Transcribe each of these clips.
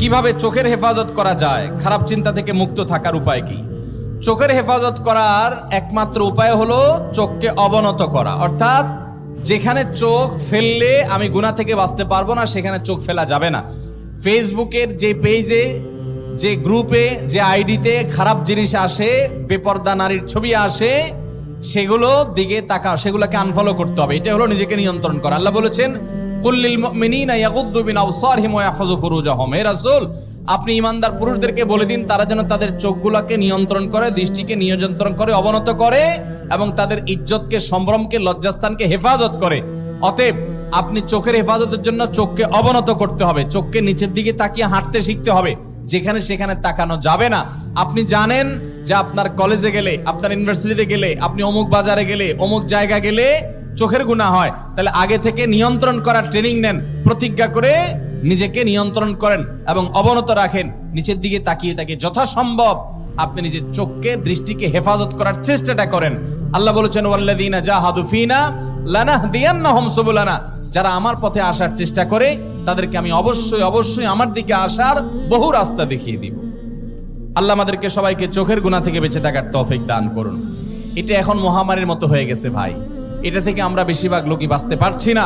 কীভাবে চোখের হেফাজত করা যায়? খারাপ চিন্তা থেকে মুক্ত থাকার উপায় কি? চোখের হেফাজত করার একমাত্র উপায় হলো চোখকে অবনত করা। অর্থাৎ যেখানে চোখ ফেললে আমি গুণা থেকে বাঁচতে পারব না, সেখানে চোখ ফেলা যাবে না। ফেসবুকের যে পেজে, যে গ্রুপে, যে আইডিতে খারাপ জিনিস আসে, বেপর্দা নারীর ছবি আসে, সেগুলো দিকে তাকা সেগুলোকে আনফলো করতে হবে। এটা হলো নিজেকে নিয়ন্ত্রণ করা। আল্লাহ বলেছেন আপনি ইমানদার পুরুষদেরকে বলে দিন, তারা যেন তাদের চোখগুলোকে নিয়ন্ত্রণ করে, দৃষ্টিকে নিয়ন্ত্রণ করে, অবনত করে এবং তাদের ইজ্জতকে, সম্ভ্রমকে, লজ্জাস্থানকে হেফাজত করে। অতএব আপনি চোখের হেফাজতের জন্য চোখকে অবনত করতে হবে, চোখকে নিচের দিকে তাকিয়ে হাঁটতে শিখতে হবে। যেখানে সেখানে তাকানো যাবে না। আপনি জানেন যে আপনার কলেজে গেলে, আপনার ইউনিভার্সিটিতে গেলে, আপনি অমুক বাজারে গেলে, অমুক জায়গা গেলে চোখের গুণা হয়, তাহলে আগে থেকে নিয়ন্ত্রণ করার ট্রেনিং নেন, প্রতিজ্ঞা করে নিজেকে নিয়ন্ত্রণ করেন এবং অবনত রাখেন। নিচের দিকে তাকিয়ে তাকিয়ে যথাসম্ভব আপনি নিজের চোখকে, দৃষ্টিকে হেফাজত করার চেষ্টাটা করেন। আল্লাহ বলেছেন, ওয়াল্লাযীনা জাহাদু ফিনা লানাহদিয়ান্নাহুম সুবুলানা। যারা আমার পথে আসার চেষ্টা করে, তাদেরকে আমি অবশ্যই অবশ্যই আমার দিকে আসার বহু রাস্তা দেখিয়ে দিব। আল্লাহ আমাদেরকে সবাইকে চোখের গুণা থেকে বেঁচে থাকার তৌফিক দান করুন। এটা এখন মহামারীর মতো হয়ে গেছে ভাই। এটা থেকে আমরা বেশিরভাগ লোকই বাঁচতে পারছি না।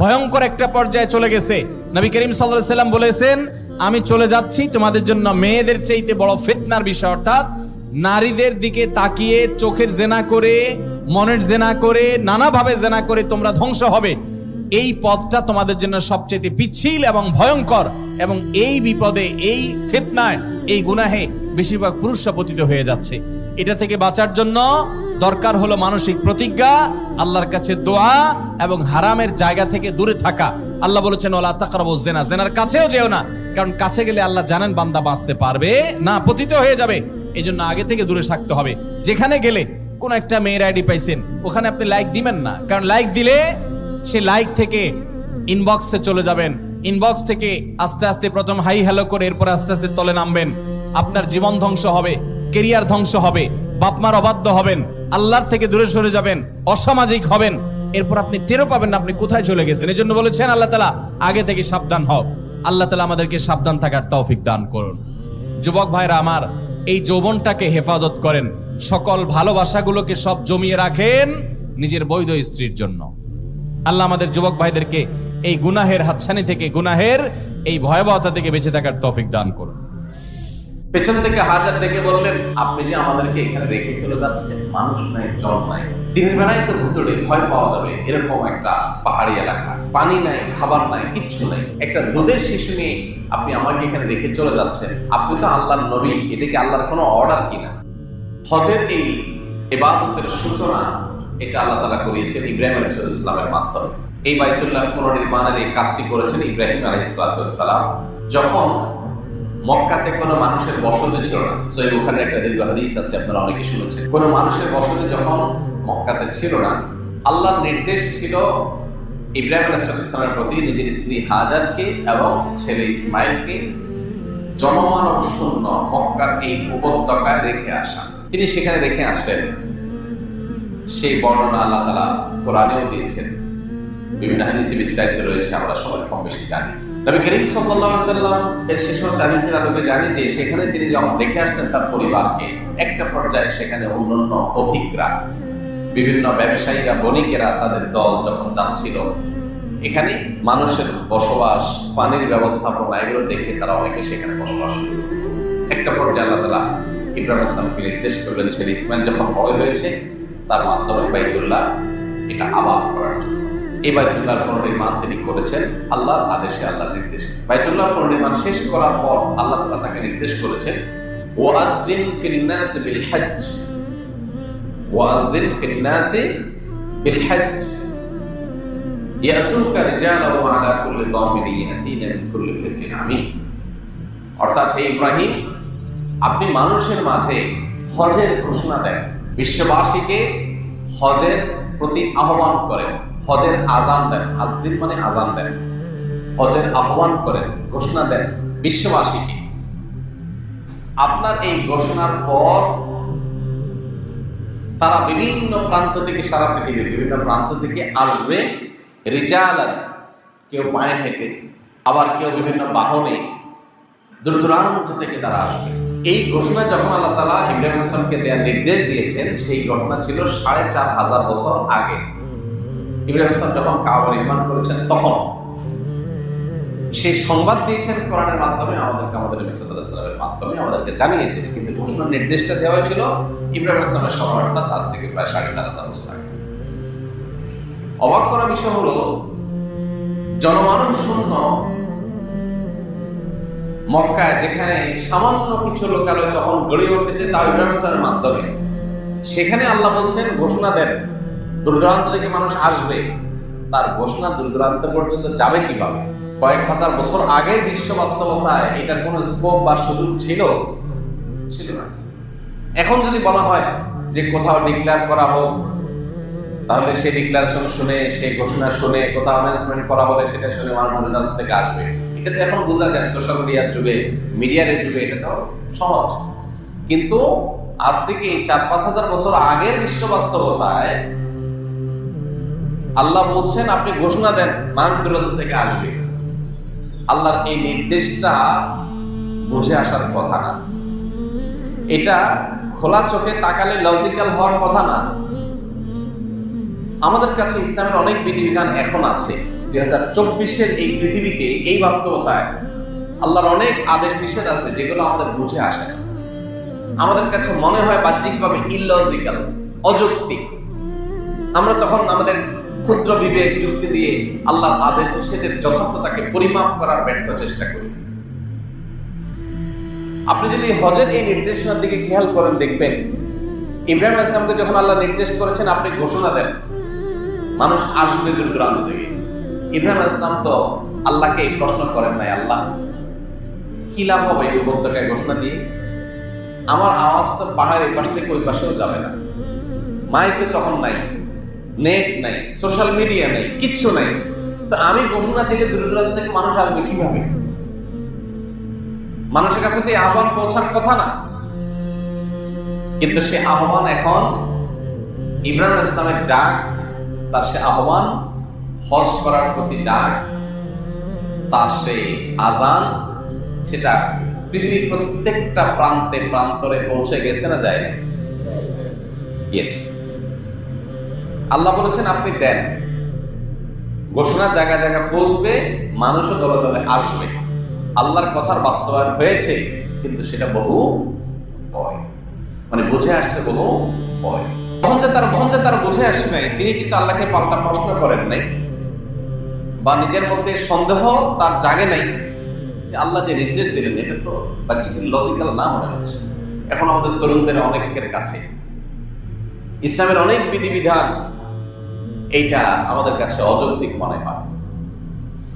ভয়ঙ্কর একটা পর্যায়ে চলে গেছে। নবী করিম সাল্লাহ সাল্লাম বলেছেন, আমি চলে যাচ্ছি তোমাদের জন্য মেয়েদের চাইতে বড় ফিতনার বিষয়, অর্থাৎ নারীদের দিকে তাকিয়ে চোখের জেনা করে, মনের জেনা করে, নানাভাবে জেনা করে তোমরা ধ্বংস হবে। এই পথটা তোমাদের জন্য সবচেয়ে পিচ্ছিল এবং ভয়ঙ্কর এবং এই বিপদে, এই ফিতনায়, এই গুনাহে বেশিরভাগ পুরুষরা পতিত হয়ে যাচ্ছে। এটা থেকে বাঁচার জন্য দরকার হলো মানসিক প্রতিজ্ঞা, আল্লাহর কাছে দোয়া এবং হারামের জায়গা থেকে দূরে থাকা। আল্লাহ বলেছেন ওলা তাকরাবু জেনা জেনার কাছেও যেও না, কারণ কাছে গেলে আল্লাহ জানেন বান্দা বাঁচতে পারবে না, পতিত হয়ে যাবে। এই জন্য আগে থেকে দূরে থাকতে হবে। যেখানে গেলে কোন একটা মেয়ের আইডি পাইছেন, ওখানে আপনি লাইক দিবেন না। কারণ লাইক দিলে সে লাইক থেকে ইনবক্সে চলে যাবেন। ইনবক্স থেকে আস্তে আস্তে প্রথম হাই হ্যালো করে এরপর আস্তে আস্তে তলে নামবেন। আপনার জীবন ধ্বংস হবে, কেরিয়ার ধ্বংস হবে, বাপমার অবাধ্য হবেন। আল্লাহর থেকে দূরে সরে যাবেন, অসামাজিক হবেন। এরপর আপনি টেরও পাবেন না আপনি কোথায় চলে গেছেন। এই জন্য বলেছেন, আল্লাহ তালা আগে থেকে সাবধান হও। আল্লাহ তালা আমাদেরকে সাবধান থাকার তৌফিক দান করুন। যুবক ভাইরা আমার, এই যৌবনটাকে হেফাজত করেন। সকল ভালোবাসাগুলোকে সব জমিয়ে রাখেন নিজের বৈধ স্ত্রীর জন্য। আল্লাহ আমাদের যুবক ভাইদেরকে এই গুনাহের হাতছানি থেকে, গুনাহের এই ভয়াবহতা থেকে বেঁচে থাকার তৌফিক দান করুন। পেছন থেকে হাজার ডেকে বললেন, আপনি যে আমাদেরকে এখানে রেখে চলে যাচ্ছেন, মানুষ নাই, জল নাই। দিনের বেলায় তো ভুতুড়ে ভয় পাওয়া যাবে, এরকম একটা পাহাড়ি এলাকা। পানি নাই, খাবার নাই, কিচ্ছু নাই। একটা দুধের শিশু নিয়ে আপনি আমাকে এখানে রেখে চলে যাচ্ছেন। আপনি তো আল্লাহর নবী, এটা কি আল্লাহর কোনো অর্ডার কিনা? হজের এই এবাদতের সূচনা এটা আল্লাহ তালা করিয়েছেন ইব্রাহিম আলাইসালামের মাধ্যমে। এই বাইতুল্লাহ পুনর্নির্মাণের এই কাজটি করেছেন ইব্রাহিম আলাইসালাম যখন মক্কাতে কোনো মানুষের বসতি ছিল না। সৈব বুখারের একটা দীর্ঘ হাদিস আছে, আপনারা অনেকে শুনেছেন। কোনো মানুষের বসতি যখন মক্কাতে ছিল না, আল্লাহর নির্দেশ ছিল ইব্রাহিম আলাইসালামের প্রতি নিজের স্ত্রী হাজারকে এবং ছেলে ইসমাইলকে জনমানব শূন্য মক্কার এই উপত্যকায় রেখে আসা। তিনি সেখানে রেখে আসলেন। সেই বর্ণনা আল্লাহ তালা কোরআনেও দিয়েছেন। বিভিন্ন হাদিসে বিস্তারিত রয়েছে, আমরা সবাই কম বেশি জানি। নবী করিম আলাইহি সাল্লাম এর শেষ হাদিসের আলোকে জানি যে সেখানে তিনি যখন রেখে আসছেন তার পরিবারকে, একটা পর্যায়ে সেখানে অন্যান্য পথিকরা, বিভিন্ন ব্যবসায়ীরা, বণিকেরা তাদের দল যখন যাচ্ছিল এখানে মানুষের বসবাস, পানির ব্যবস্থাপনা, এগুলো দেখে তারা অনেকে সেখানে বসবাস শুরু একটা পর্যায়ে আল্লাহ তালা ইব্রাহিম ইসলামকে নির্দেশ করলেন ছেলে ইসমাইল যখন বড় হয়েছে, তার মাধ্যমে বাইতুল্লাহ এটা আবাদ করার জন্য। এই বাইতুল্লাহর পুনর্নির্মাণ তিনি করেছেন আল্লাহর আদেশে, আল্লাহর নির্দেশে। বাইতুল্লাহর পুনর্নির্মাণ শেষ করার পর আল্লাহ তালা তাকে নির্দেশ করেছেন ওয়াদ্দিন ফিন্নাস বিল হজ্জ ওয়াজ্জিন ফিন্নাসে বিল হজ্জ ইয়াতুকা রিজালান ওয়া আলা কুল্লি দামিরি ইয়াতিনা কুল্লি ফিজ্জিন আমিক অর্থাৎ হে ইব্রাহিম, আপনি মানুষের মাঝে হজের ঘোষণা দেন। বিশ্ববাসীকে হজের প্রতি আহ্বান করেন, হজের আজান দেন আজিন মানে আজান দেন। হজের আহ্বান করেন, ঘোষণা দেন বিশ্ববাসীকে। আপনার এই ঘোষণার পর তারা বিভিন্ন প্রান্ত থেকে সারা পৃথিবীর বিভিন্ন প্রান্ত থেকে আসবে, রিজালান, কেউ পায়ে হেঁটে, আবার কেউ বিভিন্ন বাহনে দূর দূরান্ত থেকে তারা আসবে। এই ঘোষণা যখন আল্লাহ তালা ইব্রাহিম ইসলামকে দেওয়ার নির্দেশ দিয়েছেন, সেই ঘটনা ছিল সাড়ে চার হাজার বছর আগে। ইব্রাহিম ইসলাম যখন কাবা নির্মাণ করেছেন, তখন সেই সংবাদ দিয়েছেন কোরআনের মাধ্যমে, আমাদেরকে আমাদের নবী সাল্লামের মাধ্যমে আমাদেরকে জানিয়েছেন, কিন্তু ঘোষণার নির্দেশটা দেওয়া হয়েছিল ইব্রাহিম ইসলামের সময়, অর্থাৎ আজ থেকে প্রায় সাড়ে চার হাজার বছর আগে। অবাক করা বিষয় হলো, জনমানব শূন্য মক্কায় যেখানে সামান্য কিছু লোকালয় তখন গড়ে উঠেছে তাও ইব্রাহিম মাধ্যমে। সেখানে আল্লাহ বলছেন, ঘোষণা দেন দূর দূরান্ত থেকে মানুষ আসবে। তার ঘোষণা দূরদূরান্ত পর্যন্ত যাবে কীভাবে? কয়েক হাজার বছর আগের বিশ্ব বাস্তবতায় এটার কোনো স্কোপ বা সুযোগ ছিল? ছিল না। এখন যদি বলা হয় যে কোথাও ডিক্লেয়ার করা হোক, তাহলে সে ডিক্লারেশন শুনে সেই ঘোষণা শুনে, কোথাও অ্যানাউন্সমেন্ট করা হলে সেটা শুনে মানুষ দূর দূরান্ত থেকে আসবে। এটা তো এখন বোঝা যায় সোশ্যাল মিডিয়ার যুগে মিডিয়ার যুগে এটা তো সহজ। কিন্তু আজ থেকে চার পাঁচ হাজার বছর আগের বিশ্ব বাস্তবতায় আল্লাহ বলছেন, আপনি ঘোষণা দেন মানুষ দূরান্ত থেকে আসবে। আল্লাহর এই নির্দেশটা বুঝে আসার কথা না। এটা খোলা চোখে তাকালে লজিক্যাল হওয়ার কথা না। আমাদের কাছে ইসলামের অনেক বিধিবিধান এখন আছে। দুই হাজার এই পৃথিবীতে এই বাস্তবতায় আল্লাহর অনেক আদেশ নিষেধ আছে যেগুলো আমাদের বুঝে আসে না। আমাদের কাছে মনে হয় বাহ্যিকভাবে ইলজিক্যাল অযৌক্তিক। আমরা তখন আমাদের ক্ষুদ্র বিবেক, যুক্তি দিয়ে আল্লাহর আদেশ নিষেধের যথার্থতাকে পরিমাপ করার ব্যর্থ চেষ্টা করি। আপনি যদি হজের এই নির্দেশনার দিকে খেয়াল করেন, দেখবেন ইব্রাহিম আসলামকে যখন আল্লাহ নির্দেশ করেছেন, আপনি ঘোষণা দেন, মানুষ আসবে দূর দূরান্ত থেকে। ইব্রাহিম ইসলাম তো আল্লাহকে প্রশ্ন করেন নাই, আল্লাহ, কি লাভ হবে এই উপত্যকায় ঘোষণা দিয়ে? আমার আওয়াজ তো পাহাড়ের এই পাশ থেকে ওই পাশেও যাবে না। মাইকে তখন নাই নেট নাই সোশ্যাল মিডিয়া নাই, কিচ্ছু নাই। তো আমি ঘোষণা দিলে দূর দূরান্ত থেকে মানুষ আসবে কীভাবে? মানুষের কাছে তো আহ্বান পৌঁছার কথা না। কিন্তু সে আহ্বান এখন ইব্রাহিম ইসলামের ডাক, তার সে আহ্বান হজ করার প্রতি ডাক, তার সেই আজান, সেটা পৃথিবীর প্রত্যেকটা প্রান্তে প্রান্তরে পৌঁছে গেছে না যায় না গিয়েছে। আল্লাহ বলেছেন, আপনি দেন। ঘোষণা জায়গা জায়গা পৌঁছবে মানুষও দলে দলে আসবে। আল্লাহর কথার বাস্তবায়ন হয়েছে, কিন্তু সেটা বহু মানে বুঝে আসছে বহু পরে তার তার বুঝে আসে নাই, তিনি কিন্তু আল্লাহকে পাল্টা প্রশ্ন করেন নাই। বা নিজের মধ্যে সন্দেহ তার জাগে নাই যে আল্লাহ যে নির্দেশ দিলেন, এটা তো বাচ্চাকে লজিক্যাল না মনে হচ্ছে। এখন আমাদের তরুণদের অনেকের কাছে ইসলামের অনেক বিধিবিধান, এইটা আমাদের কাছে অযৌক্তিক মনে হয়।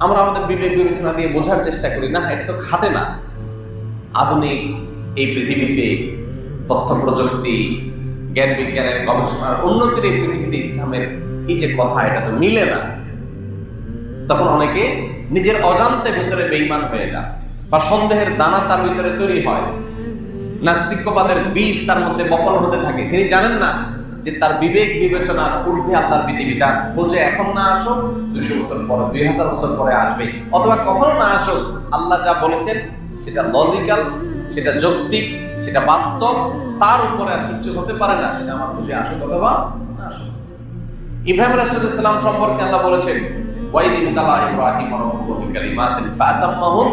আমরা আমাদের বিবেক বিবেচনা দিয়ে বোঝার চেষ্টা করি, না, এটা তো খাটে না। আধুনিক এই পৃথিবীতে তথ্য প্রযুক্তি, জ্ঞান বিজ্ঞানের গবেষণার উন্নতির এই পৃথিবীতে ইসলামের এই যে কথা, এটা তো মিলে না। তখন অনেকে নিজের অজান্তে ভিতরে বেইমান হয়ে যান বা সন্দেহের দানা তার ভিতরে তৈরি হয়। নাস্তিক্যবাদের বীজ তার মধ্যে বপন হতে থাকে। তিনি জানেন না যে তার বিবেক বিবেচনার ঊর্ধ্বে আল্লাহর বিধিবিধান। বুঝে এখন না আসো দুশো বছর পরে, দুই হাজার বছর পরে আসবে। অথবা কখনো না আসুক আল্লাহ যা বলেছেন, সেটা লজিক্যাল সেটা যৌক্তিক, সেটা বাস্তব। তার উপরে আর কিছু হতে পারে না। সেটা আমার বুঝে আসুক অথবা না আসুক ইব্রাহিম রাসুলাম সম্পর্কে আল্লাহ বলেছেন ওয়াইদিন তালা ইব্রাহিম কালিমাতিন ফাতাম্মাহুন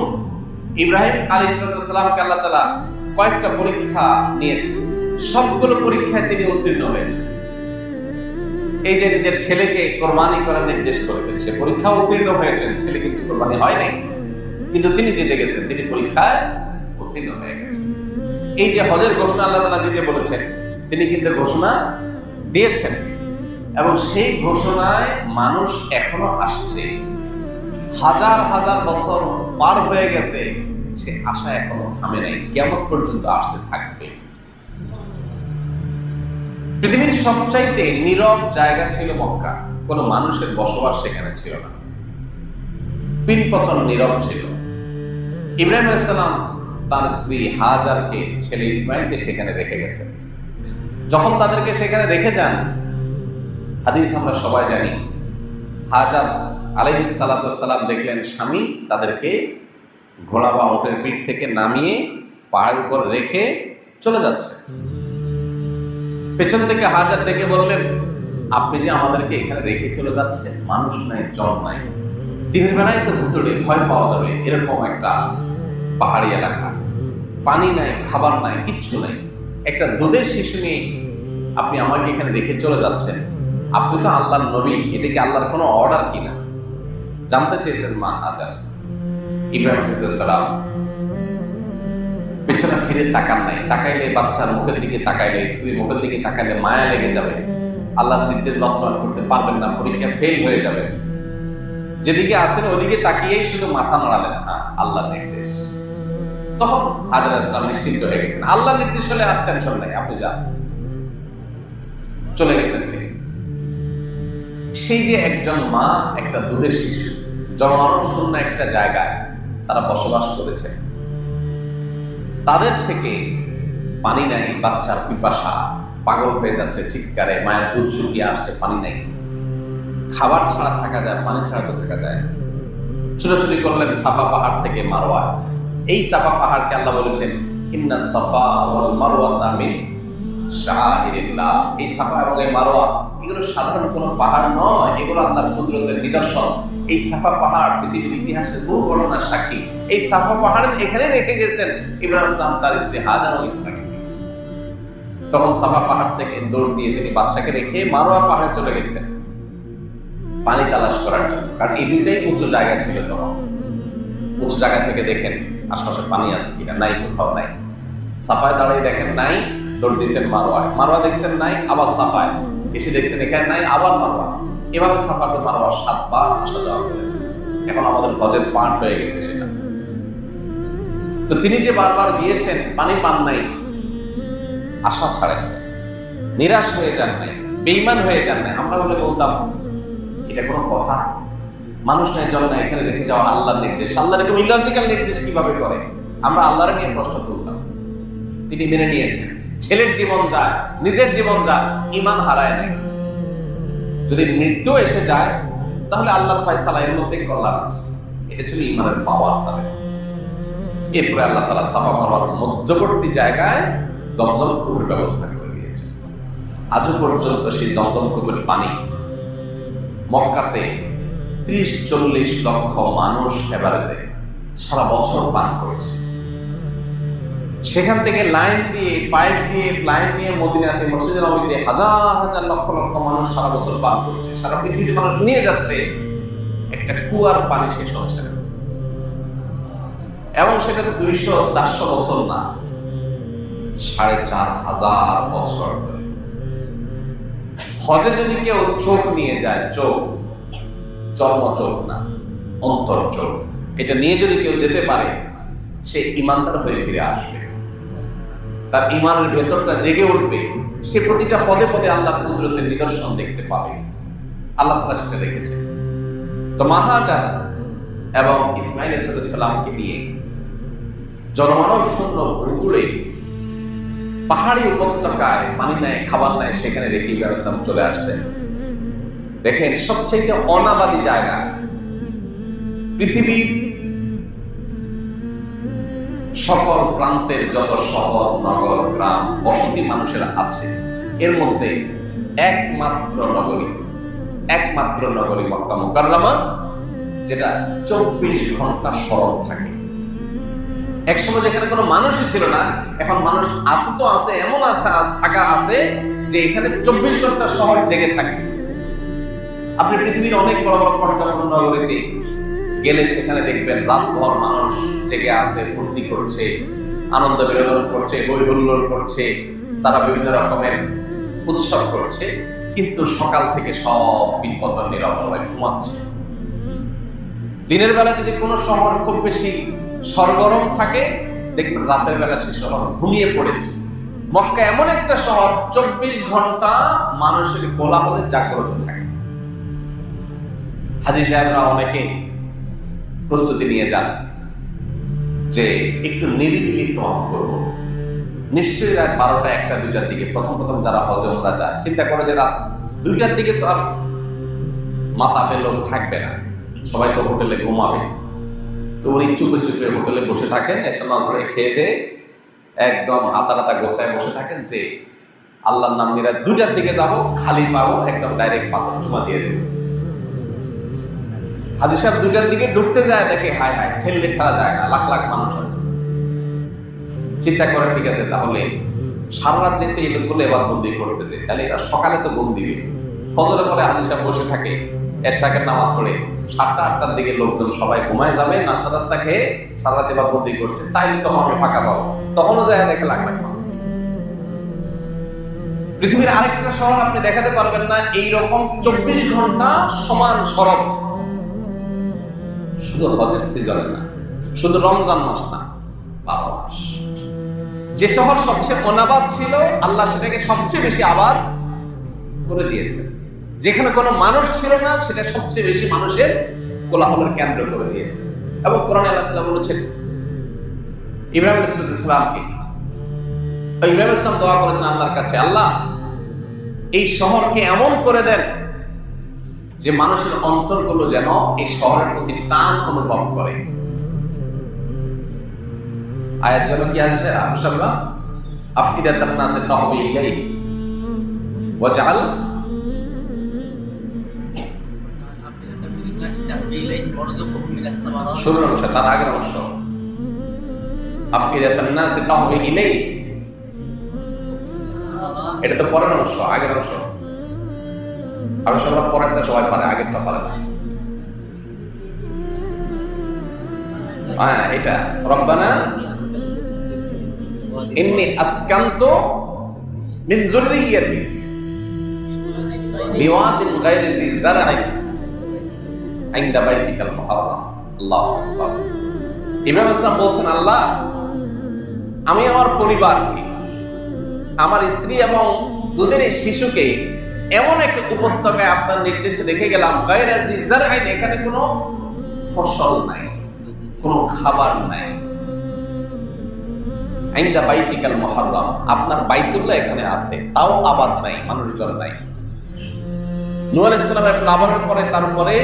ইব্রাহিম আলাইহিস সালামকে আল্লাহ তাআলা কয়েকটা পরীক্ষা নিয়েছেন। সবগুলো পরীক্ষায় তিনি উত্তীর্ণ হয়েছেন। এই যে নিজের ছেলেকে কোরবানি করার নির্দেশ করেছেন, সে পরীক্ষা উত্তীর্ণ হয়েছেন, ছেলে কিন্তু কোরবানি হয় নাই। কিন্তু তিনি জিতে গেছেন, তিনি পরীক্ষায় উত্তীর্ণ হয়ে গেছেন। এই যে হজের ঘোষণা আল্লাহ তালা দিতে বলেছেন, তিনি কিন্তু ঘোষণা দিয়েছেন। এবং সেই ঘোষণায় মানুষ এখনও আসছে। হাজার হাজার বছর পার হয়ে গেছে, সে আশা এখনও থামে নাই, কেমন পর্যন্ত আসতে থাকবে? পৃথিবীর সবচাইতে নীরব জায়গা ছিল মক্কা, কোনো মানুষের বসবাস সেখানে ছিল না। পিনপতন নীরব ছিল। ইব্রাহিম আলাইসাল্লাম তার স্ত্রী হাজারকে, ছেলে ইসমাইলকে সেখানে রেখে গেছেন। যখন তাদেরকে সেখানে রেখে যান হাদিস আমরা সবাই জানি। হাজার আলহিস সালাতাম দেখলেন স্বামী তাদেরকে ঘোড়া বা ওটের পিঠ থেকে নামিয়ে পাহাড়ের উপর রেখে চলে যাচ্ছে। পেছন থেকে হাজার ডেকে বললেন, আপনি যে আমাদেরকে এখানে রেখে চলে যাচ্ছেন, মানুষ নাই, জল নাই। দিনের বেলায় তো ভুতুড়ে ভয় পাওয়া যাবে, এরকম একটা পাহাড়ি এলাকা। পানি নাই, খাবার নাই, কিচ্ছু নাই। একটা দুধের শিশু নিয়ে আপনি আমাকে এখানে রেখে চলে যাচ্ছেন আপনি তো আল্লাহর নবী, এটা কি আল্লাহর কোনো অর্ডার কিনা? জানতে চেয়েছেন মা হাজার। ইব্রাহিম পেছনে ফিরে তাকান নাই। তাকাইলে বাচ্চার মুখের দিকে তাকাইলে স্ত্রীর মুখের দিকে তাকাইলে মায়া লেগে যাবে। আল্লাহর নির্দেশ বাস্তবায়ন করতে পারবেন না, পরীক্ষা ফেল হয়ে যাবে। যেদিকে আসেন ওদিকে তাকিয়েই শুধু মাথা নাড়ালেন। হ্যাঁ আল্লাহর নির্দেশ। তখন হাজার ইসলাম নিশ্চিন্ত হয়ে গেছেন। আল্লাহর নির্দেশ হলে আর টেনশন নাই, আপনি যান। চলে গেছেন তিনি। সেই যে একজন মা, একটা দুধের শিশু, জনমানব শূন্য একটা জায়গায় তারা বসবাস করেছে। তাদের থেকে পানি নাই, বাচ্চার পিপাসা পাগল হয়ে যাচ্ছে, চিৎকারে, মায়ের দুধ শুকিয়ে আসছে, পানি নাই। খাবার ছাড়া থাকা যায়, পানি ছাড়া তো থাকা যায় না। ছোটাছুটি করলেন সাফা পাহাড় থেকে মারোয়া এই সাফা পাহাড়কে আল্লাহ বলেছেন, ইন্না সাফা ওয়াল মারওয়াতা মিন শাআইরিল্লাহ এই সাফা এবং এই মারোয়া, এগুলো সাধারণ কোনো পাহাড় নয়, এগুলো আল্লাহর কুদরতের নিদর্শন। এই সাফা পাহাড় পৃথিবীর ইতিহাসের বহু ঘটনার সাক্ষী। এই সাফা পাহাড় এখানে রেখে গেছেন ইসলাম, তার স্ত্রী তখন সাফা পাহাড় থেকে দৌড় দিয়ে তিনি বাচ্চাকে রেখে মারোয়া পাহাড়ে চলে গেছেন। পানি তালাশ করার জন্য, কারণ এই দুইটাই উঁচু জায়গা ছিল তখন। উঁচু জায়গা থেকে দেখেন আশপাশে পানি আছে কিনা, নাই কোথাও নাই। সাফায় দাঁড়িয়ে দেখেন নাই দৌড় দিয়েছেন মারোয়ায় মারোয়া দেখছেন নাই, আবার সাফায়। এসে দেখছেন এখানে নাই, আবার মারোয়া এভাবে সাফা টু মারোয়া সাতবার আসা যাওয়া করেছে। এখন আমাদের হজের পাঠ হয়ে গেছে সেটা। তো তিনি যে বারবার গিয়েছেন, পানি পান নাই, আশা ছাড়েন নাই। নিরাশ হয়ে যান নাই বেইমান হয়ে যান নাই। আমরা বলে বলতাম, এটা কোনো কথা? মানুষ নাই জন না এখানে রেখে যাওয়ার আল্লাহর নির্দেশ। আল্লাহর এরকম ইলজিক্যাল নির্দেশ কীভাবে করে? আমরা আল্লাহর নিয়ে প্রশ্ন তুলতাম। তিনি মেনে নিয়েছেন। ছেলের জীবন যায়, নিজের জীবন যায় ইমান হারায় নাই। যদি মৃত্যু এসে যায়, তাহলে আল্লাহর ফয়সালা এর মধ্যে কল্যাণ আছে। এটা ছিল ইমানের পাওয়ার তাদের। এরপরে আল্লাহ তালা সাফা মারওয়ার মধ্যবর্তী জায়গায় জমজম কুবের ব্যবস্থা করে দিয়েছে আজও পর্যন্ত সেই জমজম কুবের পানি মক্কাতে ত্রিশ চল্লিশ লক্ষ মানুষ এভারেজে সারা বছর পান করেছে। সেখান থেকে লাইন দিয়ে, পাইপ দিয়ে, লাইন দিয়ে মদিনাতে, মসজিদে নবীতে হাজার হাজার লক্ষ লক্ষ মানুষ সারা বছর পান করছে। সারা পৃথিবীতে মানুষ নিয়ে যাচ্ছে। একটা কুয়ার পানি শেষ হচ্ছে এবং সেটা দুইশো, চারশো বছর না, সাড়ে চার হাজার বছর ধরে। হজে যদি কেউ চোখ নিয়ে যায়, চোখ চর্ম চোখ না, অন্তর চোখ, এটা নিয়ে যদি কেউ যেতে পারে, সে ইমানদার হয়ে ফিরে আসবে। তার ইমানের ভেতরটা জেগে উঠবে, সে প্রতিটা পদে পদে আল্লাহ কুদরতের নিদর্শন দেখতে পাবে। আল্লাহ তালা সেটা রেখেছে তো মাহাজার এবং ইসমাইল সালামকে নিয়ে জনমানব শূন্য ভুতুড়ে পাহাড়ি উপত্যকায় পানি নেয়, খাবার নেয়, সেখানে রেখে ব্যবস্থা চলে আসছে। দেখেন, সবচাইতে অনাবাদী জায়গা পৃথিবীর সকল প্রান্তের যত শহর, নগর, গ্রাম, বসতি মানুষের আছে, এর মধ্যে একমাত্র নগরী একমাত্র নগরী মক্কা মুকাররমা, যেটা চব্বিশ ঘণ্টা সড়ক থাকে। একসময় যেখানে কোনো মানুষই ছিল না, এখন মানুষ আছে তো আছে, এমন আছে থাকা আছে, যে এখানে চব্বিশ ঘণ্টা শহর জেগে থাকে। আপনি পৃথিবীর অনেক বড় বড় পর্যটন নগরীতে গেলে সেখানে দেখবেন রাতভর মানুষ জেগে আছে, ফুর্তি করছে, আনন্দ বিনোদন করছে বই হুল্লোড় করছে, তারা বিভিন্ন রকমের উৎসব করছে, কিন্তু সকাল থেকে সব বিপদন নীরব সবাই ঘুমাচ্ছে। দিনের বেলা যদি কোনো শহর খুব বেশি সরগরম থাকে, দেখবেন রাতের বেলা সে শহর ঘুমিয়ে পড়েছে। মক্কা এমন একটা শহর, চব্বিশ ঘণ্টা মানুষের কোলাহলে জাগ্রত থাকে। হাজি সাহেবরা অনেকে প্রস্তুতি নিয়ে যান। যে একটু নিরিবিলি তফ করব। নিশ্চয়ই রাত বারোটা একটা দুইটার দিকে প্রথম প্রথম যারা হজে ওমরা যায়, চিন্তা করে যে রাত দুইটার দিকে তো আর মাতাফের লোক থাকবে না। সবাই তো হোটেলে ঘুমাবে। তো উনি চুপে চুপে হোটেলে বসে থাকেন, এসে নামাজ ধরে খেয়ে দিয়ে একদম হাতা হাতা গোসায় বসে থাকেন যে আল্লাহর নাম নিয়ে দুটার দিকে যাব, খালি পাবো একদম ডাইরেক্ট পাথর চুমা দিয়ে দেবো। হাজি সাহেব দুটার দিকে ঢুকতে যায়, দেখে হায় হায়, ঠেললে ঠেলা যায় না, লাখ লাখ মানুষ আছে। চিন্তা করে ঠিক আছে, তাহলে সারা রাত যেতে এই লোকগুলো এবার বন্দি করতেছে, তাহলে এরা সকালে তো বন্দি দিবে। ফজরের পরে হাজি সাহেব বসে থাকে, এরশাকের নামাজ পড়ে, সাতটা, আটটার দিকে লোকজন সবাই ঘুমায় যাবে, নাস্তা টাস্তা খেয়ে সারা রাত এবার বন্দি করছে তাইলে তখন আমি ফাঁকা পাবো। তখনও যায় দেখে লাখ লাখ মানুষ। পৃথিবীর আরেকটা শহর আপনি দেখাতে পারবেন না, এইরকম চব্বিশ ঘণ্টা সমান সড়ক। শুধু হজের সিজনে না, শুধু রমজান মাস না, বারো মাস। যে শহর সবচেয়ে অনাবাদ ছিল, আল্লাহ সেটাকে সবচেয়ে বেশি আবাদ করে দিয়েছেন। যেখানে কোনো মানুষ ছিল না, সেটা সবচেয়ে বেশি মানুষের কোলাহলের কেন্দ্র করে দিয়েছে এবং কোরআন আল্লাহ তাআলা বলেছেন, ইব্রাহিম ইসলামকে ইব্রাহিম ইসলাম দোয়া করেছেন আল্লাহর কাছে, আল্লাহ, এই শহরকে এমন করে দেন যে মানুষের অন্তরগুলো যেন এই শহরের প্রতি টান অনুভব করে। আয়াত যেন কি আছে আহসাবরা আফকিদাতান নাসে তাহবি ইলাইহি। ওয়াজআল। ষোলোর অংশ তার আগের অংশ। আফকিদাতান নাসে তাহবি ইলাইহি। এটা তো পরের অংশ, আগের অংশ। আহসাবরা পরেরটা সবাই পারে আগেরটা পারে না। হ্যাঁ এটা। রব্বানা, ইন্নি আসকান্ত মিন বিওয়াদিন গায়রি জি বাইতিকাল আল্লাহু আকবার। ইব্রাহিম ইসলাম বলছেন, আল্লাহ, আমি আমার পরিবারকে, আমার স্ত্রী এবং দুধের শিশুকে এমন এক উপত্যকায় আপনার নির্দেশে রেখে গেলাম এখানে কোনো ফসল নাই, কোনো খাবার নাই। আইন্দা বাইতিকাল মহারম আপনার বাইতুল্লাহ এখানে আছে, তাও আবাদ নাই, মানুষজন নাই। নুয়ার ইসলামের প্লাবনের পরে তার উপরে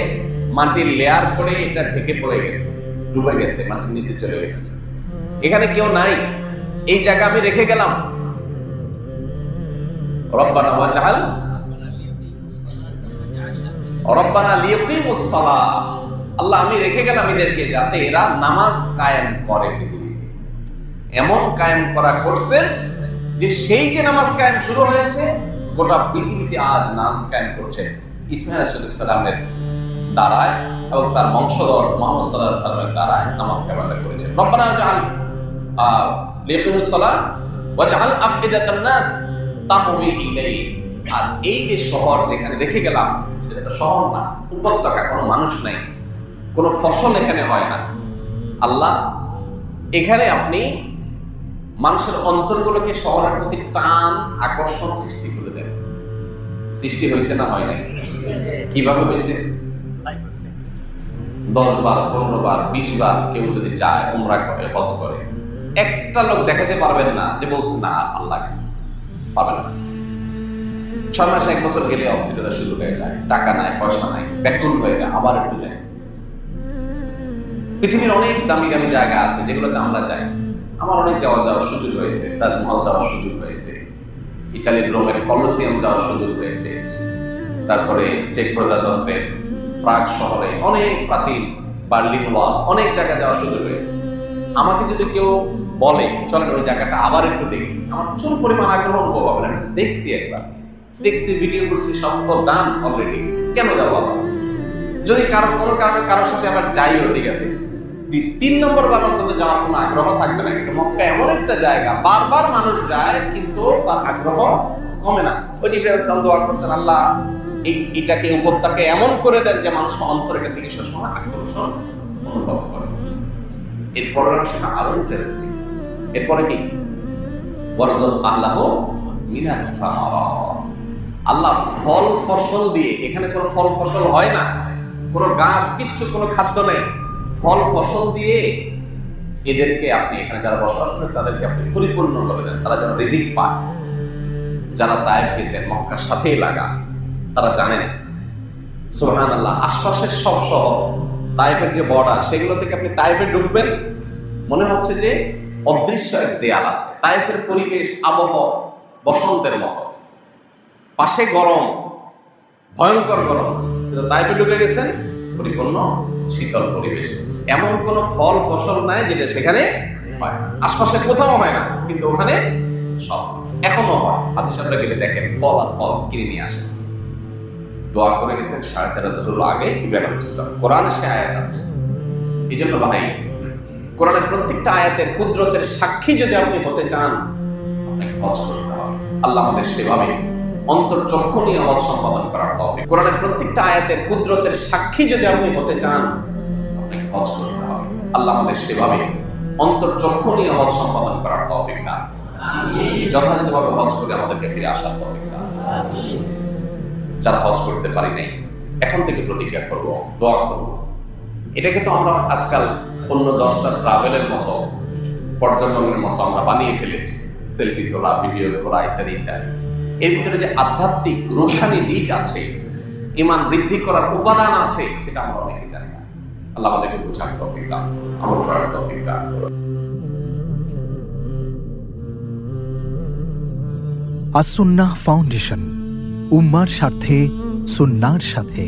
মাটির লেয়ার করে এটা ঢেকে পড়ে গেছে, ডুবে গেছে, মাটির নিচে চলে গেছে। এখানে কেউ নাই, এই জায়গা আমি রেখে গেলাম। রব্বানা ওয়াজআল রব্বানা লিয়াকিমুস সালাহ আল্লাহ, আমি রেখে গেলাম এদেরকে যাতে এরা নামাজ কায়েম করে পৃথিবীতে। এমন কায়েম করা করছেন যে সেই যে নামাজ কায়েম শুরু হয়েছে, গোটা পৃথিবীতে আজ নামাজ কায়েম করছে ইসমাইল সালামের দ্বারায় এবং তার বংশধর মোহাম্মদ সাল্লাহ সাল্লামের দ্বারায় নামাজ কায়েম আল্লাহ করেছেন। রব্বানা জাহাল লিয়াকিমুস সালাহ ওয়াজআল আফইদাতান নাস তাহওয়ি ইলাইহি। আর এই যে শহর যেখানে রেখে গেলাম, সেটা তো শহর না, উপত্যকা, কোনো মানুষ নাই, কোনো ফসল এখানে হয় না। আল্লাহ, এখানে আপনি মানুষের অন্তরগুলোকে শহরের প্রতি টান, আকর্ষণ সৃষ্টি করে দেন। সৃষ্টি হয়েছে না হয় নাই? কীভাবে হয়েছে? দশ বার, পনেরো বার, বিশ বার কেউ যদি যায় উমরা করে, হজ করে, একটা লোক দেখাতে পারবেন না যে বলছে, না, আল্লাহ পাবেন না। ছয় মাস, এক বছর গেলে অস্থিরতা শুরু হয়ে যায়। টাকা নাই, পয়সা নাই, ব্যাকুল হয়ে যায়, আবার একটু যায়। পৃথিবীর অনেক দামি দামি জায়গা আছে, যেগুলোতে আমরা যাই। আমার অনেক যাওয়া যাওয়ার সুযোগ হয়েছে, তাজমহল যাওয়ার সুযোগ হয়েছে, ইতালির রোমের কলসিয়াম যাওয়ার সুযোগ হয়েছে, তারপরে চেক প্রজাতন্ত্রের প্রাগ শহরে অনেক প্রাচীন বার্লিন ওয়াল অনেক জায়গা যাওয়ার সুযোগ হয়েছে। আমাকে যদি কেউ বলে, চলেন ওই জায়গাটা আবার একটু দেখি। আমার প্রচুর পরিমাণ আগ্রহ অনুভব হবে না দেখছি একবার। দেখছি ভিডিও করছি, সব তো ডান অলরেডি কেন যাব আবার? যদি কারও কোনো কারণে কারোর সাথে আবার যাইও, ঠিক আছে? তিন নম্বর বার অন্তত যাওয়ার কোনো আগ্রহ থাকবে না, কিন্তু মক্কা এমন একটা জায়গা, বারবার মানুষ যায়, কিন্তু তার আগ্রহ কমে না। ওই যে ইব্রাহিম ইসলাম দোয়া করছেন আল্লাহ এই এটাকে উপত্যকা এমন করে দেন যে মানুষ অন্তর এটার দিকে সবসময় আকর্ষণ অনুভব করে। এরপরের অংশটা আরও ইন্টারেস্টিং এরপরে কি? ওয়ারজত আল্লাহ মিনাল সামারাত আল্লাহ ফল ফসল দিয়ে, এখানে কোনো ফল ফসল হয় না, কোনো গাছ, কিচ্ছু, কোনো খাদ্য নেই। ফল ফসল দিয়ে এদেরকে আপনি এখানে যারা বসবাস করেন তাদেরকে আপনি পরিপূর্ণ করে দেন। তারা যেন রিজিক পায়। যারা তায়েব গেছেন, মক্কার সাথেই লাগা তারা জানেন সোহান আল্লাহ আশপাশের সব শহর তাইফের যে বর্ডার সেগুলো থেকে আপনি তাইফে ঢুকবেন। মনে হচ্ছে যে অদৃশ্য এক দেয়াল আছে। তাইফের পরিবেশ আবহাওয়া বসন্তের মতো। পাশে গরম, ভয়ঙ্কর গরম। কিন্তু তাইফে ঢুকে গেছেন পরিপূর্ণ শীতল পরিবেশ। এমন কোন ফল ফসল নাই যেটা সেখানে হয়। আশপাশে কোথাও হয় না, কিন্তু ওখানে সব। এখনও হয়। হাতি সামনে গেলে দেখেন ফল আর ফল কিনে নিয়ে আসেন দোয়া করে গেছেন সাড়ে চার হাজার আগে কোরআনে সে আয়াত আছে। এই জন্য ভাই, কোরআনের প্রত্যেকটা আয়াতের কুদরতের সাক্ষী যদি আপনি হতে চান, আপনাকে হজ করতে হবে। আল্লাহ আমাদের সেভাবে অন্তর্চক্ষু নিয়ে হজ সম্পাদন করার তফিক। কোরআনের প্রত্যেকটা আয়াতের কুদরতের সাক্ষী যদি আপনি হতে চান আপনাকে হজ করতে হবে। আল্লাহ আমাদের সেভাবে অন্তর্চক্ষু নিয়ে হজ সম্পাদন করার তফিক দান যথাযথভাবে হজ করে আমাদেরকে ফিরে আসার তফিক দান যারা হজ করতে পারি নাই এখন থেকে প্রতিজ্ঞা করব দোয়া করব। এটাকে তো আমরা আজকাল অন্য দশটা ট্রাভেলের মতো পর্যটনের মতো আমরা বানিয়ে ফেলেছি। সেলফি তোলা ভিডিও তোলা ইত্যাদি ইত্যাদি। এর ভিতরে যে আধ্যাত্মিক রুহানি দিক আছে ইমান বৃদ্ধি করার উপাদান আছে, সেটা আমরা অনেকে জানি না। আল্লাহ আমাদেরকে বোঝার তফিক দান আমল করার তফিক দান আসুন্না ফাউন্ডেশন, উম্মার স্বার্থে, সুন্নার সাথে।